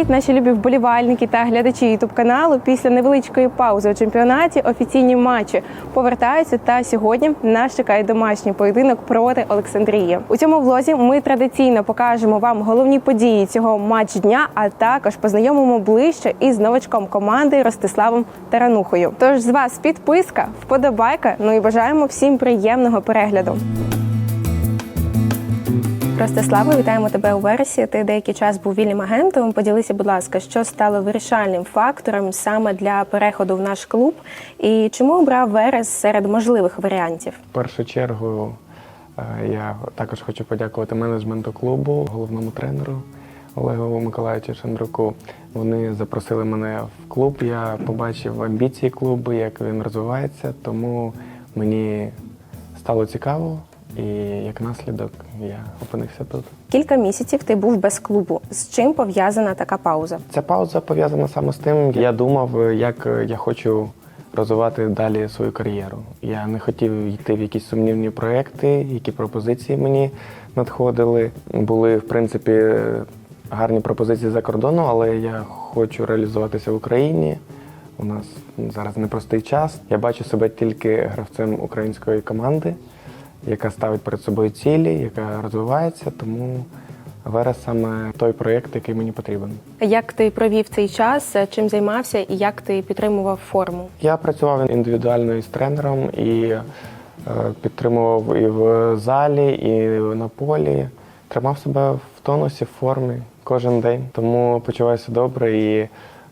Привіт, наші любі вболівальники та глядачі ютуб каналу. Після невеличкої паузи у чемпіонаті офіційні матчі повертаються. Та сьогодні нас чекає домашній поєдинок проти Олександрії. У цьому влозі ми традиційно покажемо вам головні події цього матч дня, а також познайомимо ближче із новачком команди Ростиславом Таранухою. Тож з вас підписка, вподобайка. Ну і бажаємо всім приємного перегляду. Ростиславе, вітаємо тебе у версії. Ти деякий час був вільним агентом. Поділися, будь ласка, що стало вирішальним фактором саме для переходу в наш клуб, і чому обрав Верес серед можливих варіантів? В першу чергу е, я також хочу подякувати менеджменту клубу, головному тренеру Олегу Миколаївичу Шандруку. Вони запросили мене в клуб. Я побачив амбіції клубу, як він розвивається, тому мені стало цікаво, і як наслідок я опинився тут. Кілька місяців ти був без клубу. З чим пов'язана така пауза? Ця пауза пов'язана саме з тим, я думав, як я хочу розвивати далі свою кар'єру. Я не хотів йти в якісь сумнівні проекти, які пропозиції мені надходили. Були, в принципі, гарні пропозиції за кордону, але я хочу реалізуватися в Україні. У нас зараз непростий час. Я бачу себе тільки гравцем української команди, яка ставить перед собою цілі, яка розвивається, тому Верес саме той проєкт, який мені потрібен. Як ти провів цей час? Чим займався і як ти підтримував форму? Я працював індивідуально із тренером і е, підтримував і в залі, і на полі. Тримав себе в тонусі, в формі кожен день. Тому почуваюся добре і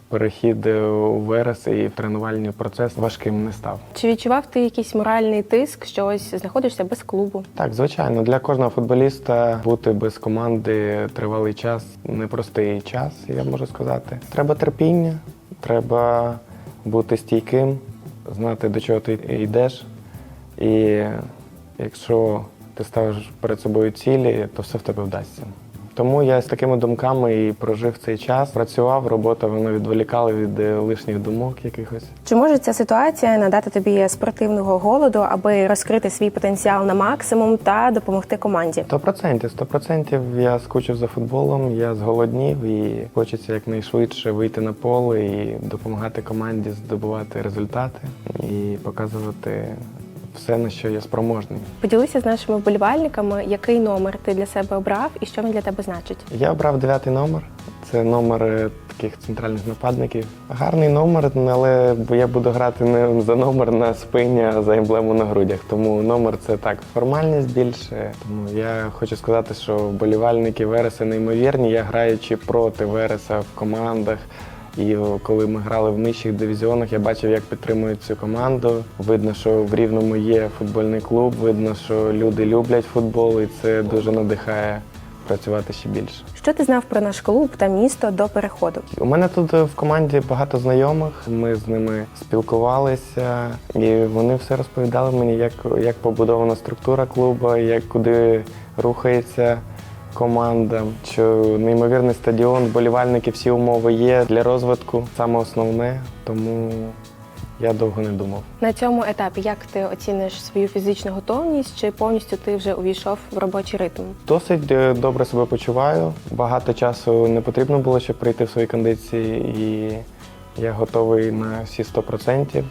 перехід у Верес і тренувальний процес важким не став. Чи відчував ти якийсь моральний тиск, що ось знаходишся без клубу? Так, звичайно, для кожного футболіста бути без команди тривалий час непростий час, я можу сказати. Треба терпіння, треба бути стійким, знати до чого ти йдеш. І якщо ти ставиш перед собою цілі, то все в тебе вдасться. Тому я з такими думками і прожив цей час. Працював, робота вона відволікала від е, лишніх думок якихось. Чи може ця ситуація надати тобі спортивного голоду, аби розкрити свій потенціал на максимум та допомогти команді? Сто процентів, сто процентів я скучив за футболом, я зголоднів і хочеться якнайшвидше вийти на поле і допомагати команді здобувати результати і показувати все, на що я спроможний. Поділися з нашими вболівальниками, який номер ти для себе обрав і що він для тебе значить. Я обрав дев'ятий номер. Це номер е, таких центральних нападників. Гарний номер, але я буду грати не за номер на спині, а за емблему на грудях. Тому номер це так формальність більше. Тому я хочу сказати, що вболівальники Вереса неймовірні. Я граючи проти Вереса в командах. І коли ми грали в нижчих дивізіонах, я бачив, як підтримують цю команду. Видно, що в Рівному є футбольний клуб, видно, що люди люблять футбол, і це дуже надихає працювати ще більше. Що ти знав про наш клуб та місто до переходу? У мене тут в команді багато знайомих. Ми з ними спілкувалися, і вони все розповідали мені, як, як побудована структура клубу, як куди рухається команда. Що неймовірний стадіон, вболівальники, всі умови є для розвитку. Саме основне, тому я довго не думав. На цьому етапі як ти оціниш свою фізичну готовність? Чи повністю ти вже увійшов в робочий ритм? Досить е, добре себе почуваю. Багато часу не потрібно було, щоб прийти в свої кондиції, і я готовий на всі 100%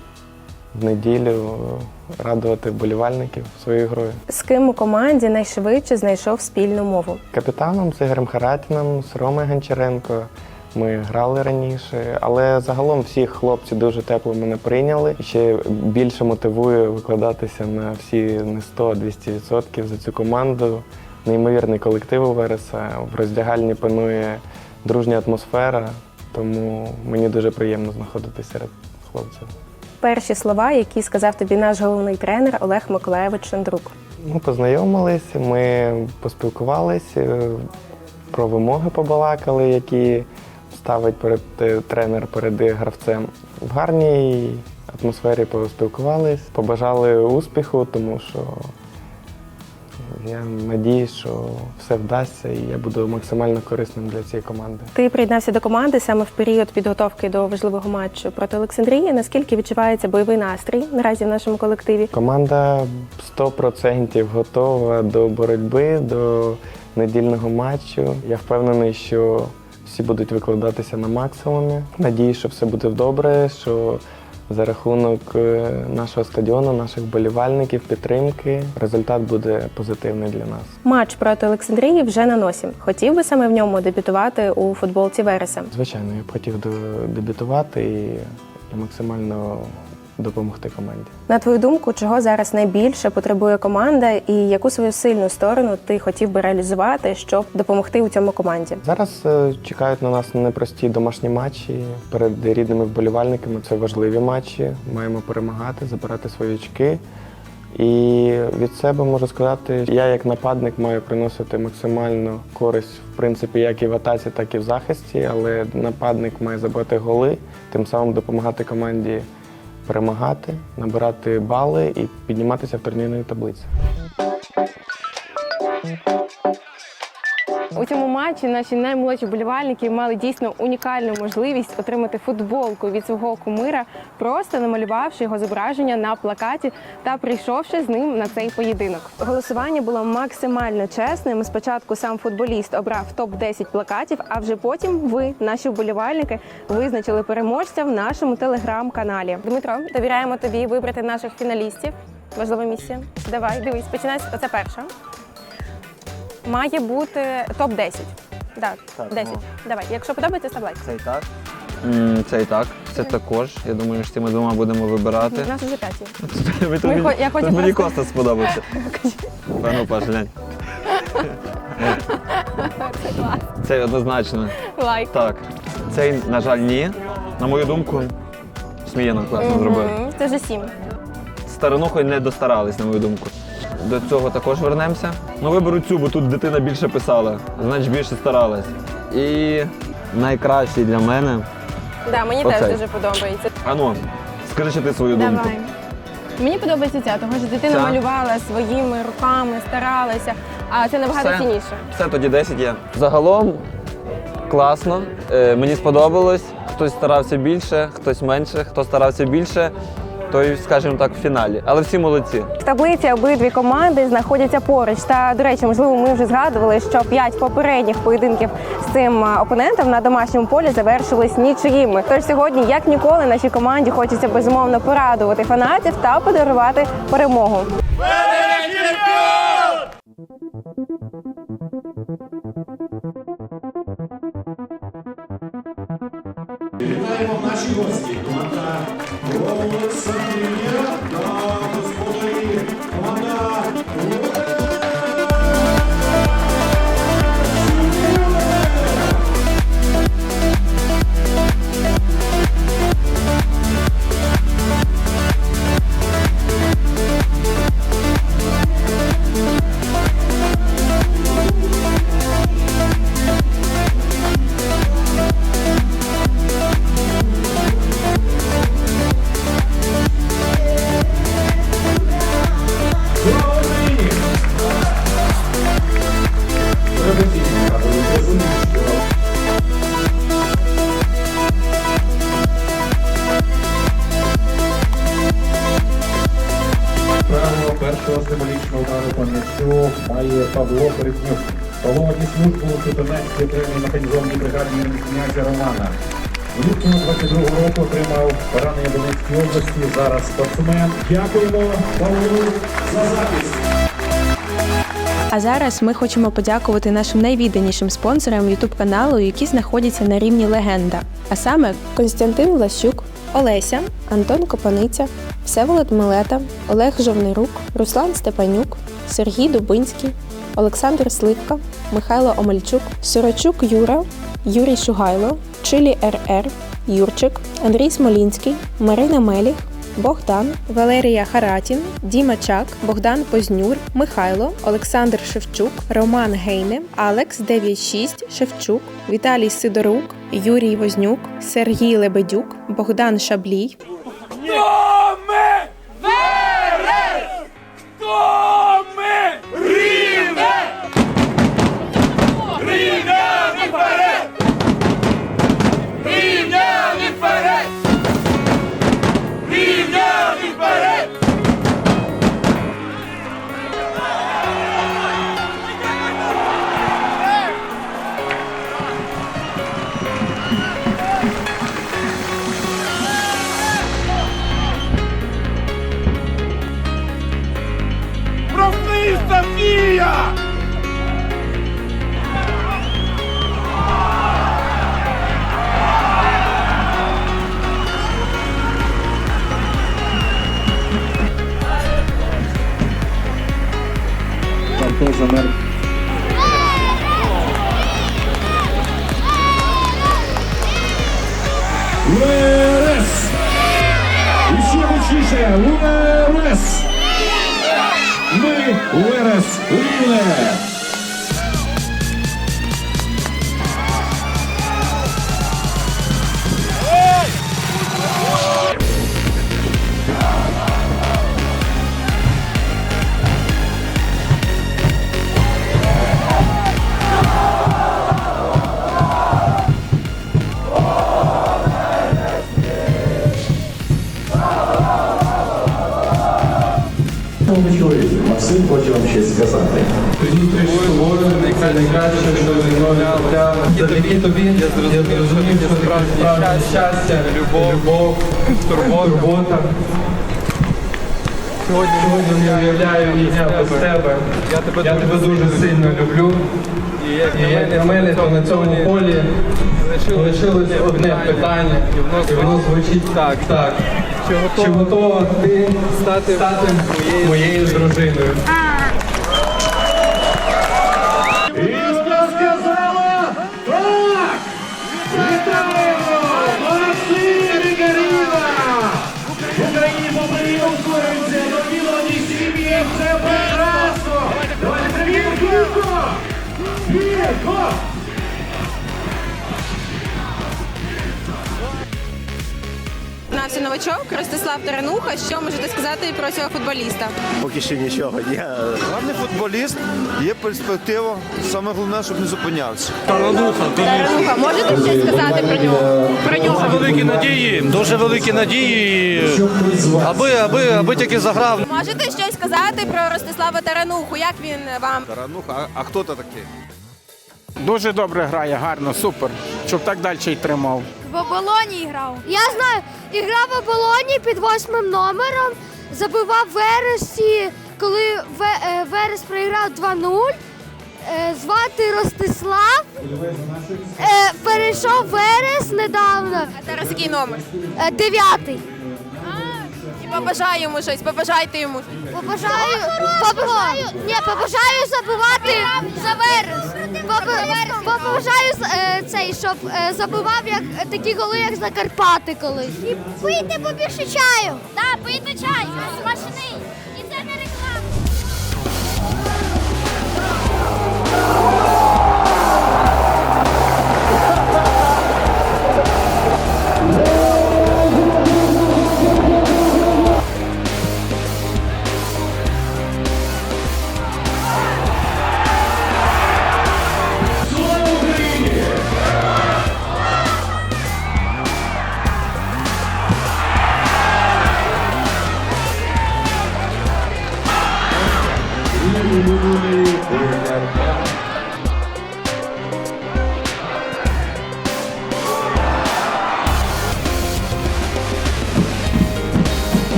в неділю е, радувати вболівальників своєю грою. З ким у команді найшвидше знайшов спільну мову? Капітаном з Ігорем Харатіном, з Ромою Гончаренко. Ми грали раніше, але загалом всі хлопці дуже тепло мене прийняли. Ще більше мотивує викладатися на всі не 100, а 200% за цю команду. Неймовірний колектив у Вереса. В роздягальні панує дружня атмосфера, тому мені дуже приємно знаходитися серед хлопців. Перші слова, які сказав тобі наш головний тренер Олег Миколаєвич Шандрук. Ми познайомилися, ми поспілкувалися, е, про вимоги побалакали, які ставить перед е, тренер перед гравцем. В гарній атмосфері поспілкувались, побажали успіху, тому що я надіюсь, що все вдасться і я буду максимально корисним для цієї команди. Ти приєднався до команди саме в період підготовки до важливого матчу проти Олександрії. Наскільки відчувається бойовий настрій наразі в нашому колективі? Команда 100% готова до боротьби, до недільного матчу. Я впевнений, що Всі будуть викладатися на максимумі. Надію, що все буде добре, що за рахунок е, нашого стадіону, наших болівальників, підтримки, результат буде позитивний для нас. Матч проти Олександрії вже на носі. Хотів би саме в ньому дебютувати у футболці Вереса. Звичайно, я б хотів дебютувати і максимально допомогти команді. На твою думку, чого зараз найбільше потребує команда, і яку свою сильну сторону ти хотів би реалізувати, щоб допомогти у цьому команді? Зараз е, чекають на нас непрості домашні матчі перед рідними вболівальниками. Це важливі матчі. Маємо перемагати, забирати свої очки. І від себе можу сказати, я як нападник маю приносити максимальну користь, в принципі, як і в атаці, так і в захисті. Але нападник має забити голи, тим самим допомагати команді перемагати, набирати бали і підніматися в турнірної таблиці. У цьому матчі наші наймолодші болівальники мали дійсно унікальну можливість отримати футболку від свого кумира, просто намалювавши його зображення на плакаті та прийшовши з ним на цей поєдинок. Голосування було максимально чесним. Спочатку сам футболіст обрав топ 10 плакатів, а вже потім ви, наші вболівальники, визначили переможця в нашому телеграм-каналі. Дмитро, довіряємо тобі вибрати наших фіналістів. Важлива місія. Давай, дивись, починай. Оце перша. Має бути топ 10. Так, Так, 10. ну. Давай. Якщо подобається, став лайк. Цей так. Це і так. Це також. Я думаю, між цими двома будемо вибирати. У нас вже. Ми Ми хо- я хочу Мені просто- Коста сподобався. Та ну, Паш, глянь. Цей однозначно. Лайк. Так. Цей, на жаль, ні. На мою думку, сміяно класно зробив. Мгм, Це вже сім. Старонухою не достарались, на мою думку. До цього також вернемося. Ну, виберу цю, бо тут дитина більше писала, значить більше старалась. І найкращий для мене. Да, мені Оцей. теж дуже подобається. Ану, скажи ще ти свою думку. Давай. Мені подобається ця, тому що дитина Ця? малювала своїми руками, старалася, а це набагато Все. цінніше. Все, тоді 10 є. Загалом класно. Е, мені сподобалось. Хтось старався більше, хтось менше, хто старався більше, той, скажімо так, в фіналі. Але всі молодці. В таблиці обидві команди знаходяться поруч. Та, до речі, можливо, ми вже згадували, що п'ять попередніх поєдинків з цим опонентом на домашньому полі завершились нічиїми. Тож сьогодні, як ніколи, нашій команді хочеться безумовно порадувати фанатів та подарувати перемогу. Вітаємо наші гості. Команда Олександрія та господарі. Павло Переснюк. Павло ніс службу у 14-й окремій механізованій бригаді князя Романа. Влітку 22-го року отримав поранення в Донецькій області. Зараз спортсмен. Дякуємо Павлу за захист. А зараз ми хочемо подякувати нашим найвідданішим спонсорам youtube каналу, які знаходяться на рівні легенда. А саме Константин Влащук, Олеся, Антон Копаниця, Всеволод Милета, Олег Жовнирук, Руслан Степанюк, Сергій Дубинський, Олександр Сливка, Михайло Омельчук, Сорочук Юра, Юрій Шугайло, Чилі РР, Юрчик, Андрій Смолінський, Марина Меліх, Богдан, Валерія Харатін, Діма Чак, Богдан Познюр, Михайло, Олександр Шевчук, Роман Гейне, Алекс 96 Шевчук, Віталій Сидорук, Юрій Вознюк, Сергій Лебедюк, Богдан Шаблій, Олександрія! Верес! І ще гучніше! Верес! Ми Верес Рівне! Максим хоче вам щось сказати. З тобою, найкраще, що відмовляв. Завдяки тобі я зрозумів, що справжнє щастя, любов, турбота. Сьогодні я уявляю дня без тебе. Я тебе дуже сильно люблю. І як на мене, то на цьому полі лишилось одне питання. І воно звучить так. так. Чи готова ти стати моєю дружиною? Новачок Ростислав Тарануха. Що можете сказати про цього футболіста? Поки що нічого. Я гарний футболіст, є перспектива. Саме головне, щоб не зупинявся. Тарануха, можете щось сказати про нього? Про нього великі надії, дуже великі надії, аби, аби, аби тільки заграв. можете щось сказати про Ростислава Тарануху? Як він вам? Тарануха, а хто то такий? Дуже добре грає, гарно, супер. Щоб так далі й тримав. В оболоні грав. Я знаю, і грав в оболоні під восьмим номером, забивав Вересі, коли е, Верес проіграв 2-0. Е, Звати Ростислав. Е, Перейшов Верес недавно. А зараз який номер? Дев'ятий. І побажаю йому щось, побажайте йому. Побажаю, побажаю, ні, побажаю забувати за Верес. Побажаю, побажаю е, цей, щоб е, забивав як такі голи, як Закарпати колись. І пийте побільше чаю. Так, пийте чай, смачний.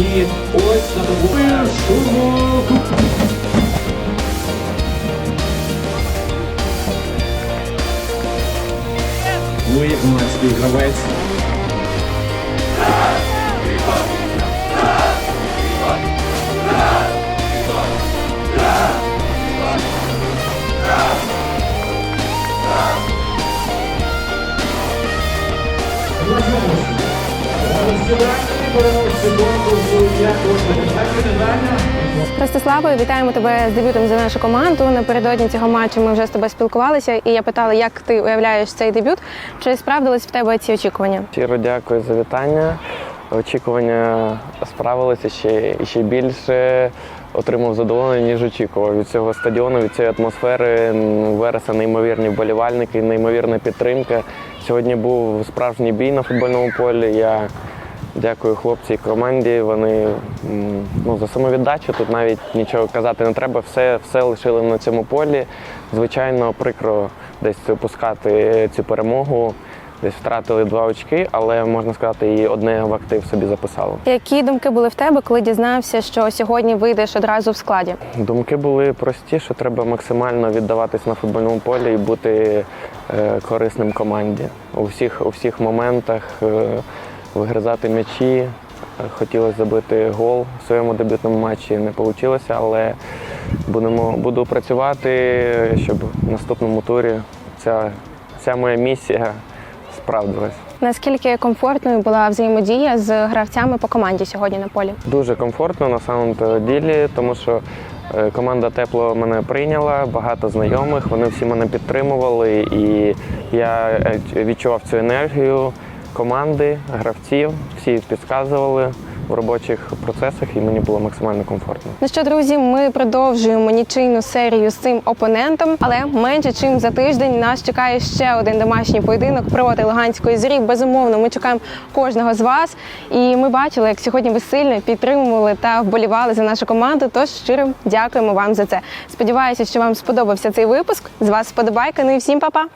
І ось на першому Ви у нас співгравець. Ростиславе, вітаємо тебе з дебютом за нашу команду. Напередодні цього матчу ми вже з тобою спілкувалися, і я питала, як ти уявляєш цей дебют. Чи справдились в тебе ці очікування? Щиро дякую за вітання. Очікування справилися ще і ще більше. Отримав задоволення, ніж очікував від цього стадіону, від цієї атмосфери. Вереса неймовірні вболівальники, неймовірна підтримка. Сьогодні був справжній бій на футбольному полі. Я дякую хлопці і команді. Вони ну, за самовіддачу тут навіть нічого казати не треба. Все, все лишили на цьому полі. Звичайно, прикро десь опускати цю перемогу. десь втратили два очки, але можна сказати, і одне в актив собі записало. Які думки були в тебе, коли дізнався, що сьогодні вийдеш одразу в складі? Думки були прості, що треба максимально віддаватись на футбольному полі і бути е, корисним команді у всіх, у всіх моментах, е, вигризати м'ячі. Е, Хотілося забити гол в своєму дебютному матчі, не вийшло, але будемо, буду працювати, щоб в наступному турі ця, ця моя місія справдилась. Наскільки комфортною була взаємодія з гравцями по команді сьогодні на полі? Дуже комфортно на самом ділі, тому що е, команда тепло мене прийняла, багато знайомих, вони всі мене підтримували, і я е, відчував цю енергію команди, гравців, всі підказували в робочих процесах, і мені було максимально комфортно. Ну що, друзі, ми продовжуємо нічийну серію з цим опонентом, але менше чим за тиждень нас чекає ще один домашній поєдинок проти Луганської зорі. Безумовно, ми чекаємо кожного з вас. І ми бачили, як сьогодні ви сильно підтримували та вболівали за нашу команду. Тож щиро дякуємо вам за це. Сподіваюся, що вам сподобався цей випуск. З вас вподобайка. Ну і всім па-па!